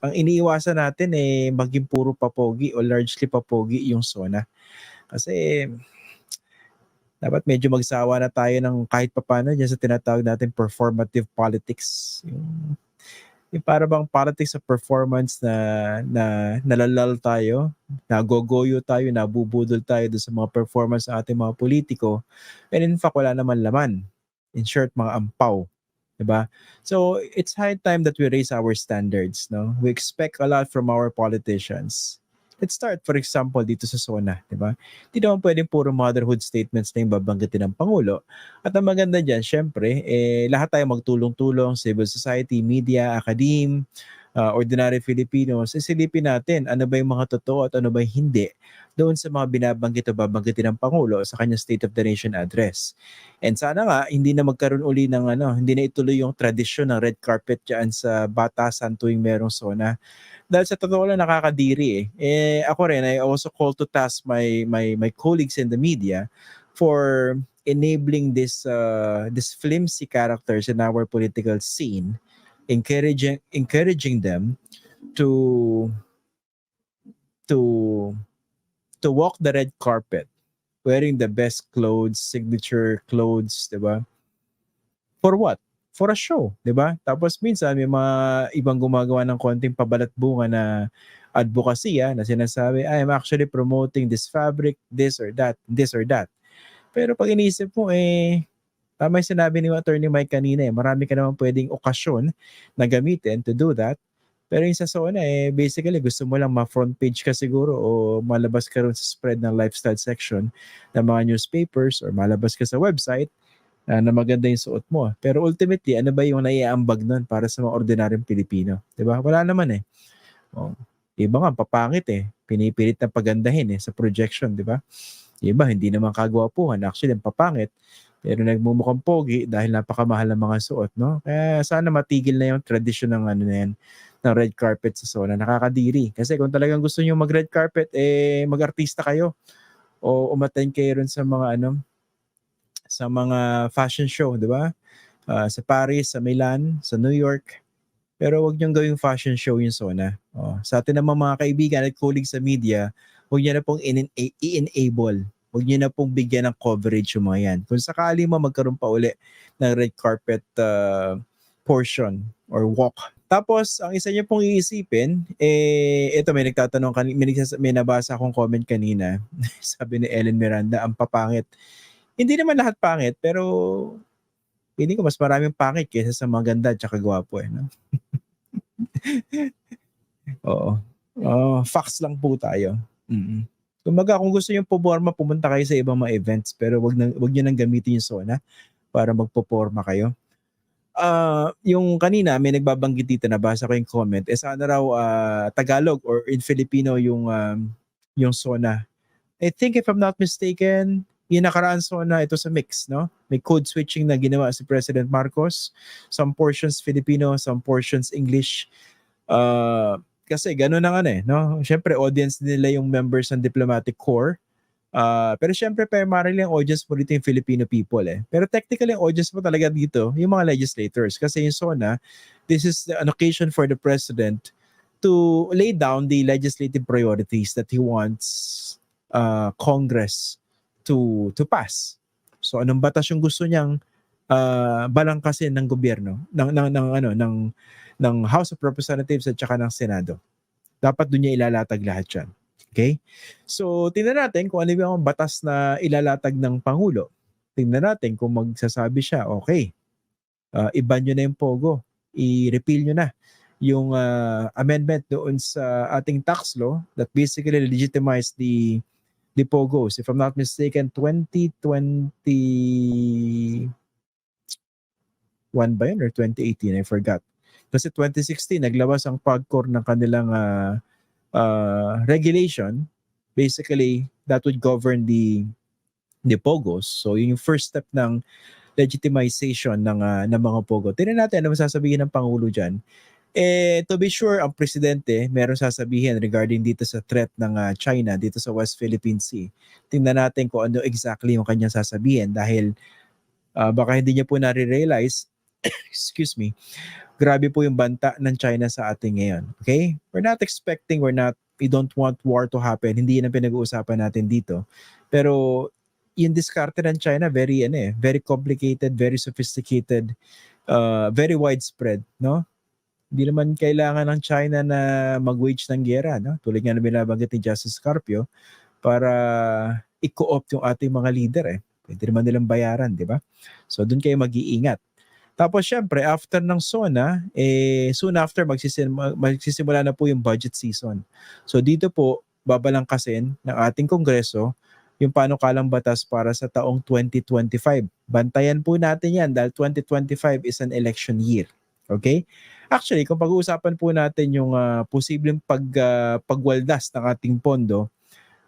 ang iniiwasan natin eh maging puro papogi o largely papogi yung SONA. Kasi dapat medyo magsawa na tayo ng kahit papano dyan sa tinatawag natin performative politics. Yung, yung para bang politics of performance na, na nalalal tayo, nagogoyo tayo, nabubudol tayo sa mga performance ng ating mga politiko. And in fact, wala naman laman. In short, mga ampaw. Diba? So, it's high time that we raise our standards. No? We expect a lot from our politicians. Let's start, for example, dito sa SONA. Diba? Hindi naman pwedeng puro motherhood statements na yung babanggitin ng Pangulo. At ang maganda dyan, syempre, eh, lahat tayo magtulong-tulong, civil society, media, academe, uh, ordinary Filipinos, isilipin natin ano ba yung mga totoo at ano ba yung hindi doon sa mga binabanggit o babanggitin ng Pangulo sa kanyang State of the Nation address. And sana nga, hindi na magkaroon uli ng ano, hindi na ituloy yung tradisyon ng red carpet dyan sa batasan tuwing merong SONA. Dahil sa totoo lang nakakadiri eh. eh ako rin, I also call to task my, my, my colleagues in the media for enabling this uh, this flimsy characters in our political scene encouraging encouraging them to to to walk the red carpet wearing the best clothes, signature clothes, 'di ba? For what? For a show, 'di ba? Tapos minsan may mga ibang gumagawa ng konting pabalat bunga na advocacy ah, na sinasabi, I am actually promoting this fabric, this or that, this or that. Pero pag iniisip mo, eh, tama yung sinabi ni Attorney Mike kanina eh, marami ka naman pwedeng okasyon na gamitin to do that. Pero yung sa SONA, eh, basically, gusto mo lang ma-front page ka siguro o malabas ka rin sa spread ng lifestyle section ng mga newspapers or malabas ka sa website uh, na maganda yung suot mo. Pero ultimately, ano ba yung naiaambag nun para sa mga ordinaryong Pilipino? ba Wala naman eh. Oh, iba nga, papangit eh. Pinipilit na pagandahin eh sa projection, di ba? Iba, hindi naman kagwapuhan. Actually, ang papangit, pero nagmumukhang pogi dahil napakamahal ng mga suot, no? Kaya sana matigil na yung tradition ng ano na yan, ng red carpet sa Sona. Nakakadiri. Kasi kung talagang gusto niyo mag-red carpet, eh, mag-artista kayo. O umattend kayo rin sa mga ano, sa mga fashion show, di ba? Uh, sa Paris, sa Milan, sa New York. Pero wag niyong gawing fashion show yung Sona. Oh, sa atin naman mga kaibigan at colleagues sa media, huwag niyo na pong i-enable. Huwag niyo na pong bigyan ng coverage yung mga yan. Kung sakali mo magkaroon pa uli ng red carpet uh, portion or walk. Tapos, ang isa niyo pong iisipin, eh, ito may nagtatanong, may, may nabasa akong comment kanina. Sabi ni Ellen Miranda, ang papangit. Hindi naman lahat pangit, pero hindi ko mas maraming pangit kaysa sa maganda at saka gwapo eh. No? Oo. Oh, facts lang po tayo. Mm-hmm. Kumbaga, kung gusto niyo puporma, pumunta kayo sa ibang mga events, pero wag, na, wag niyo nang gamitin yung SONA para magpoporma kayo uh, yung kanina may nagbabanggit dito na basa ko yung comment eh sana raw uh, Tagalog or in Filipino yung um, yung SONA. I think if I'm not mistaken, yung nakaraan SONA ito sa mix, no? May code switching na ginawa si President Marcos. Some portions Filipino, some portions English. Uh, kasi gano'n na nga eh, no? Siyempre audience nila yung members ng diplomatic corps Uh, pero syempre, primarily ang audience mo dito yung Filipino people eh. Pero technically, ang audience mo talaga dito, yung mga legislators. Kasi yung SONA, this is an occasion for the president to lay down the legislative priorities that he wants uh, Congress to to pass. So anong batas yung gusto niyang uh, balangkasin ng gobyerno ng ng ng ano ng ng House of Representatives at saka ng Senado. Dapat doon niya ilalatag lahat 'yan. Okay? So, tingnan natin kung ano yung batas na ilalatag ng Pangulo. Tingnan natin kung magsasabi siya, okay, uh, iban nyo na yung POGO, i-repeal nyo na yung uh, amendment doon sa ating tax law that basically legitimized the the POGOs. If I'm not mistaken, 2020 1 ba yun or 2018? I forgot. Kasi 2016, naglabas ang PAGCOR ng kanilang uh, uh, regulation, basically that would govern the the POGOs. So yun yung first step ng legitimization ng uh, ng mga POGO. Tingnan natin ano masasabihin ng pangulo diyan. Eh to be sure ang presidente meron sasabihin regarding dito sa threat ng uh, China dito sa West Philippine Sea. Tingnan natin kung ano exactly yung kanyang sasabihin dahil uh, baka hindi niya po na-realize excuse me, grabe po yung banta ng China sa atin ngayon. Okay? We're not expecting, we're not, we don't want war to happen. Hindi yan ang pinag-uusapan natin dito. Pero yung diskarte ng China, very, ano eh, very complicated, very sophisticated, uh, very widespread, no? Hindi naman kailangan ng China na mag-wage ng gera, no? Tulad nga na binabanggit ni Justice Carpio, para i-co-opt yung ating mga leader eh. Pwede naman nilang bayaran, di ba? So doon kayo mag-iingat. Tapos syempre, after ng SONA, eh, soon after magsisim- magsisimula na po yung budget season. So dito po, babalangkasin ng ating kongreso yung panukalang batas para sa taong 2025. Bantayan po natin yan dahil 2025 is an election year. Okay? Actually, kung pag-uusapan po natin yung ah, posibleng pag, ah, pagwaldas ng ating pondo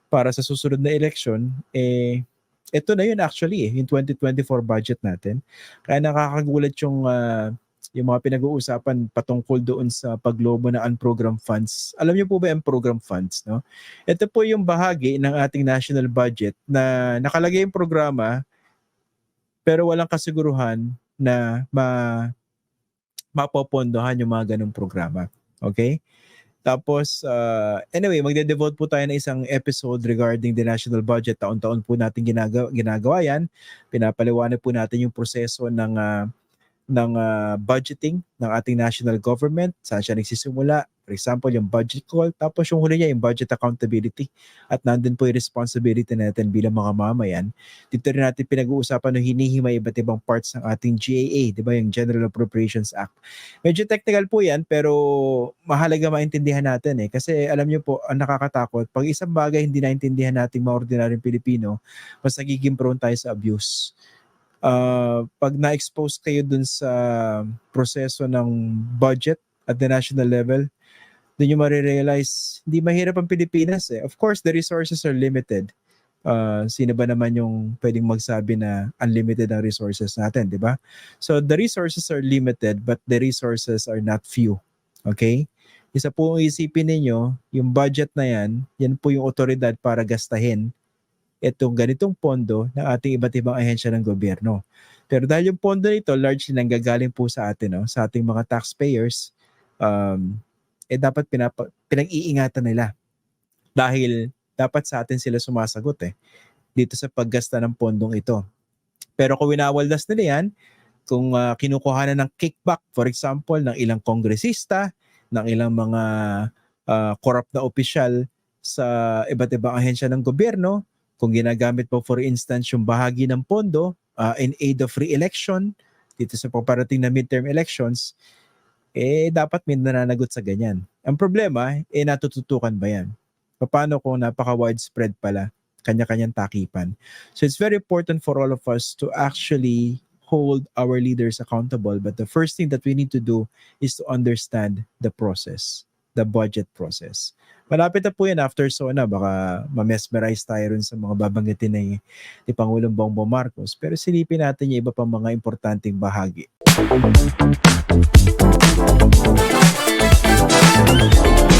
para sa susunod na election, eh, ito na yun actually, eh, yung 2024 budget natin. Kaya nakakagulat yung, ah, yung mga pinag-uusapan patungkol doon sa paglobo na unprogrammed funds. Alam niyo po ba yung program funds? No? Ito po yung bahagi ng ating national budget na nakalagay yung programa pero walang kasiguruhan na ma mapopondohan yung mga ganong programa. Okay? Tapos, uh, anyway, magde-devote po tayo ng isang episode regarding the national budget. Taon-taon po natin ginagawa, ginagawa yan. Pinapaliwanag po natin yung proseso ng uh, ng uh, budgeting ng ating national government, saan siya nagsisimula. For example, yung budget call, tapos yung huli niya, yung budget accountability. At nandun po yung responsibility natin bilang mga mamayan. Dito rin natin pinag-uusapan ng hinihimay iba't ibang parts ng ating GAA, di ba, yung General Appropriations Act. Medyo technical po yan, pero mahalaga maintindihan natin eh. Kasi alam niyo po, ang nakakatakot, pag isang bagay hindi naintindihan nating mga ordinaryong Pilipino, mas nagiging prone tayo sa abuse uh, pag na-expose kayo dun sa proseso ng budget at the national level, doon nyo marirealize, hindi mahirap ang Pilipinas eh. Of course, the resources are limited. Uh, sino ba naman yung pwedeng magsabi na unlimited ang resources natin, di ba? So, the resources are limited but the resources are not few. Okay? Isa po ang isipin ninyo, yung budget na yan, yan po yung otoridad para gastahin itong ganitong pondo ng ating iba't ibang ahensya ng gobyerno. Pero dahil yung pondo nito largely nanggagaling po sa atin, no, sa ating mga taxpayers, um, eh dapat pinapa, pinag-iingatan nila. Dahil dapat sa atin sila sumasagot eh, dito sa paggasta ng pondong ito. Pero kung winawaldas nila yan, kung uh, kinukuha na ng kickback, for example, ng ilang kongresista, ng ilang mga uh, corrupt na opisyal sa iba't ibang ahensya ng gobyerno, kung ginagamit po for instance yung bahagi ng pondo uh, in aid of re-election dito sa paparating na midterm elections, eh dapat may nananagot sa ganyan. Ang problema, eh natututukan ba yan? Paano kung napaka-widespread pala kanya-kanyang takipan? So it's very important for all of us to actually hold our leaders accountable. But the first thing that we need to do is to understand the process, the budget process. Malapit na po yan after SONA, baka ma-mesmerize tayo rin sa mga babanggitin ni, ni Pangulong Bongbong Marcos. Pero silipin natin yung iba pang mga importanteng bahagi. Thank you.